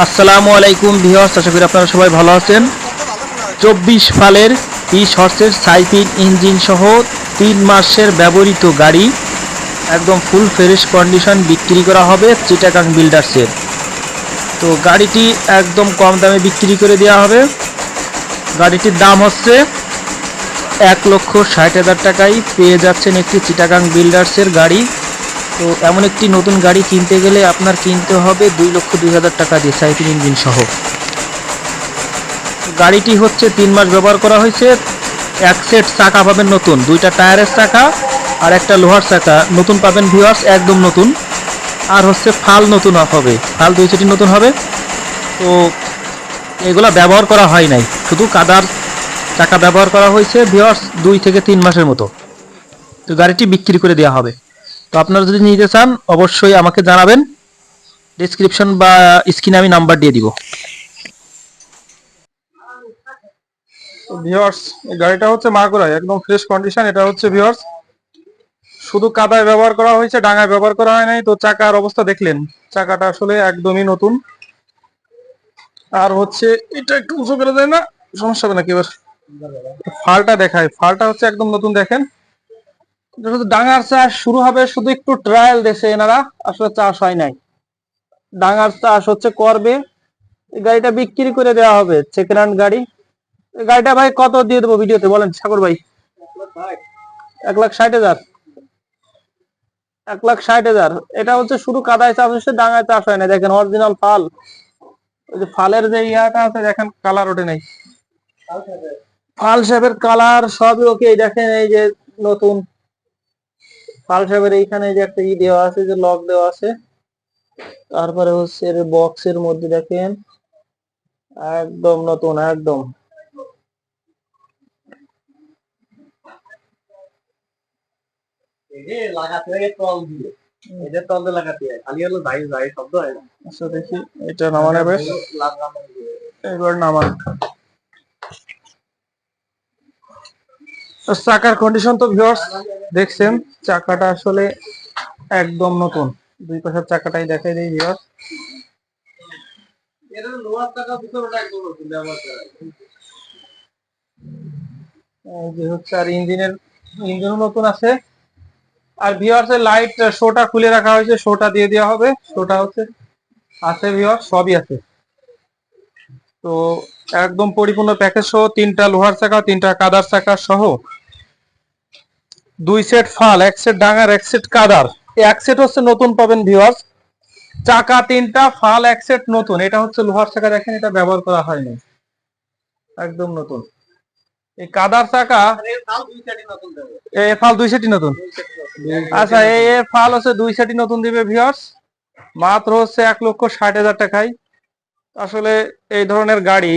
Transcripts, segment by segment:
আসসালামু আলাইকুম ভিউয়ার্স, আশা করি আপনারা সবাই ভালো আছেন। চব্বিশ ফালের বিশ হর্সের সাইপিন ইঞ্জিন সহ তিন মাসের ব্যবহৃত গাড়ি একদম ফুল ফ্রেশ কন্ডিশন বিক্রি করা হবে চিটাকাং বিল্ডার্সের তো গাড়িটি একদম কম দামে বিক্রি করে দেওয়া হবে। গাড়িটির দাম হচ্ছে এক লক্ষ ষাট হাজার টাকায় পেয়ে যাচ্ছেন একটি চিটাগাং বিল্ডার্সের গাড়ি। তো এমন একটি নতুন গাড়ি কিনতে গেলে আপনার কিনতে হবে দুই লক্ষ দুই হাজার টাকা দিয়ে সাইকেল ইঞ্জিন সহ। গাড়িটি হচ্ছে তিন মাস ব্যবহার করা হয়েছে। এক সেট চাকা পাবেন নতুন, দুইটা টায়ারের চাকা আর একটা লোহার চাকা। নতুন পাবেন ভিওয়ার্স একদম নতুন। আর হচ্ছে ফাল নতুন হবে, ফাল দুই সেটি নতুন হবে। তো এগুলো ব্যবহার করা হয় নাই, শুধু কাদার চাকা ব্যবহার করা হয়েছে ভিওয়ার্স দুই থেকে তিন মাসের মতো। তো গাড়িটি বিক্রি করে দেওয়া হবে। তো আপনারা যদি নিতে চান, অবশ্যই আমাকে জানাবেন। ডিসক্রিপশন বা স্ক্রিনে আমি নাম্বার দিয়ে দিব। ভিওর্স গাড়িটা হচ্ছে মাগুরা একদম ফ্রেশ কন্ডিশন এটা হচ্ছে ভিওর্স শুধু কাদায় ব্যবহার করা হয়েছে, ডাঙায় ব্যবহার করা হয় নাই। তো চাকার অবস্থা দেখলেন, চাকাটা আসলে একদমই নতুন। আর হচ্ছে, এটা একটু উঁচু করে দেয় না, সমস্যা হবে নাকি এবার? ফালটা দেখায়, ফালটা হচ্ছে একদম নতুন দেখেন। ডাঙার চাষ শুরু হবে, শুধু একটু ট্রায়াল দেশে এনারা, আসলে চাষ হয় নাই। ডাঙার চাষ হচ্ছে করবে গাড়িটা বিক্রি করে দেওয়া হবে সেকেন্ড হ্যান্ড গাড়ি। গাড়িটা ভাই কত দিয়ে দেবো ভিডিওতে বলেন, সাগর ভাই? এক লাখ ষাট হাজার। এক লাখ ষাট হাজার। এটা হচ্ছে শুধু কাদায় চাষ হচ্ছে, ডাঙায় চাষ হয় না দেখেন অরিজিনাল ফাল। ওই যে ফালের যে ইয়াটা আছে, দেখেন কালার ওঠে নাই। ফাল সাহেবের কালার সবই ওকে দেখেন এই যে নতুন। ফাল সাহেবের এইখানে যে একটা ই দেওয়া আছে যে লক দেওয়া আছে তারপরে হচ্ছে এর বক্সের মধ্যে দেখেন একদম নতুন একদম। লাগাতে তল দিয়ে এদের তল দিয়ে লাগাতে খালি হলো যাই যাই শব্দ হয় আচ্ছা দেখি এটা নামানো বেশ লাভ লাভ দিয়ে। এবার নামান। চাকার কন্ডিশন তো ভিউয়ার্স দেখছেন, চাকাটা আসলে একদম নতুন। দুই পাশের চাকাটাই দেখাই দিই। এই যে হচ্ছে আর ইঞ্জিনের, ইঞ্জিনও নতুন আছে। আর লাইট খুলে রাখা হয়েছে দিয়ে দেওয়া হবে। হচ্ছে, আছে সবই আছে। তো একদম পরিপূর্ণ প্যাকেজ সহ তিনটা লোহার চাকা, তিনটা কাদার চাকা সহ দুই সেট ফাল, এক সেট ডাঙার, এক সেট কাদার। এক সেট হচ্ছে নতুন পাবেন ভিউয়ার্স চাকা তিনটা, ফাল এক সেট নতুন। এটা হচ্ছে লোহার চাকা, দেখেন এটা ব্যবহার করা হয়নি। একদম নতুন। এই কাদার চাকা, এ ফাল দুই সেটই নতুন। আচ্ছা এই এ ফাল হচ্ছে দুই সেটই নতুন দিবে ভিউয়ার্স মাত্র হচ্ছে এক লক্ষ ষাট হাজার টাকায়। আসলে এই ধরনের গাড়ি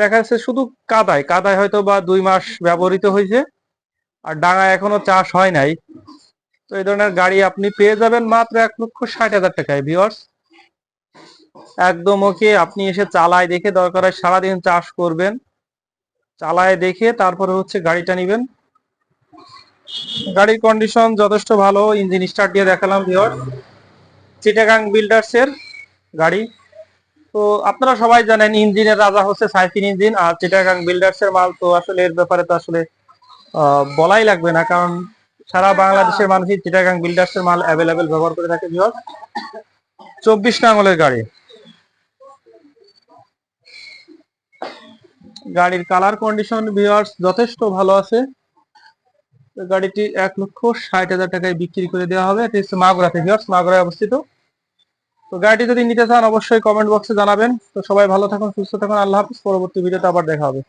দেখা যাচ্ছে শুধু কাদায়। কাদায় হয়তো বা দুই মাস ব্যবহৃত হয়েছে। আর ডাঙায় এখনও চাষ হয় নাই। তো এই ধরনের গাড়ি আপনি পেয়ে যাবেন মাত্র এক লক্ষ ষাট হাজার টাকায় ভিওর্স একদম ওকে আপনি এসে চালায় দেখে, দরকার হয় সারাদিন চাষ করবেন। চালায় দেখে তারপরে হচ্ছে গাড়িটা নিবেন। গাড়ির কন্ডিশন যথেষ্ট ভালো ইঞ্জিন স্টার্ট দিয়ে দেখালাম ভিওর চিটাগাং বিল্ডার্স এর গাড়ি। তো আপনারা সবাই জানেন, ইঞ্জিনের রাজা হচ্ছে সাইফিন ইঞ্জিন, আর চিটাগাং বিল্ডার্স এর মাল তো আসলে এর ব্যাপারে তো আসলে বলাই লাগবে না, কারণ সারা বাংলাদেশের মানুষই চিটাগাং বিল্ডার্স এর মাল অ্যাভেলেবেল ব্যবহার করে থাকে ভিওর চব্বিশ আঙুলের গাড়ি। গাড়ির কালার কন্ডিশন ভিওয়ার্স যথেষ্ট ভালো আছে। গাড়িটি এক লক্ষ ষাট হাজার টাকায় বিক্রি করে দেওয়া হবে। এটি হচ্ছে মাগুরাতে ভিওর্স মাগুরায় অবস্থিত। তো গাড়িটি যদি নিতে চান, অবশ্যই কমেন্ট বক্সে জানাবেন। তো সবাই ভালো থাকুন, সুস্থ থাকুন, আল্লাহ হাফিজ। পরবর্তী ভিডিওতে আবার দেখা হবে।